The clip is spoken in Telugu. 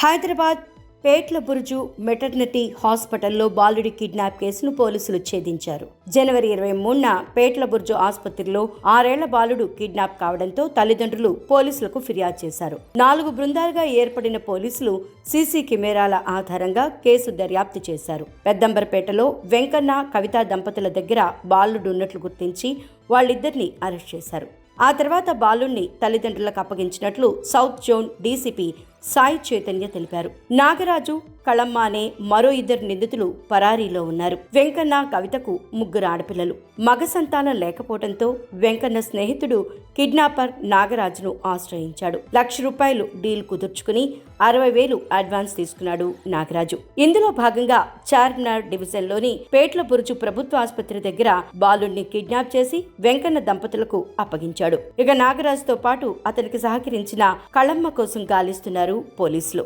హైదరాబాద్ పేట్ల బురుజు మెటర్నిటీ హాస్పిటల్లో బాలుడి కిడ్నాప్ కేసును పోలీసులు ఛేదించారు. జనవరి ఇరవై మూడున పేట్ల బురుజు ఆసుపత్రిలో ఆరేళ్ళ బాలుడు కిడ్నాప్ కావడంతో తల్లిదండ్రులు పోలీసులకు ఫిర్యాదు చేశారు. నాలుగు బృందాలుగా ఏర్పడిన పోలీసులు సీసీ కెమెరాల ఆధారంగా కేసు దర్యాప్తు చేశారు. పెద్దంబరపేటలో వెంకన్న కవిత దంపతుల దగ్గర బాలుడు ఉన్నట్లు గుర్తించి వాళ్ళిద్దరిని అరెస్ట్ చేశారు. ఆ తర్వాత బాలుణ్ణి తల్లిదండ్రులకు అప్పగించినట్లు south zone DCP Sai Chaitanya తెలిపారు. నాగరాజు కళమ్మ అనే మరో ఇద్దరు నిందితులు పరారీలో ఉన్నారు. వెంకన్న కవితకు ముగ్గురు ఆడపిల్లలు. మగ సంతానం లేకపోవడంతో వెంకన్న స్నేహితుడు కిడ్నాపర్ నాగరాజును ఆశ్రయించాడు. లక్ష రూపాయలు డీల్ కుదుర్చుకుని అరవై వేలు అడ్వాన్స్ తీసుకున్నాడు నాగరాజు. ఇందులో భాగంగా చార్మినార్ డివిజన్లోని పేట్ల బురుజు ప్రభుత్వ ఆసుపత్రి దగ్గర బాలుణ్ణి కిడ్నాప్ చేసి వెంకన్న దంపతులకు అప్పగించాడు. ఇక నాగరాజుతో పాటు అతనికి సహకరించిన కళమ్మ కోసం గాలిస్తున్నారు పోలీసులు.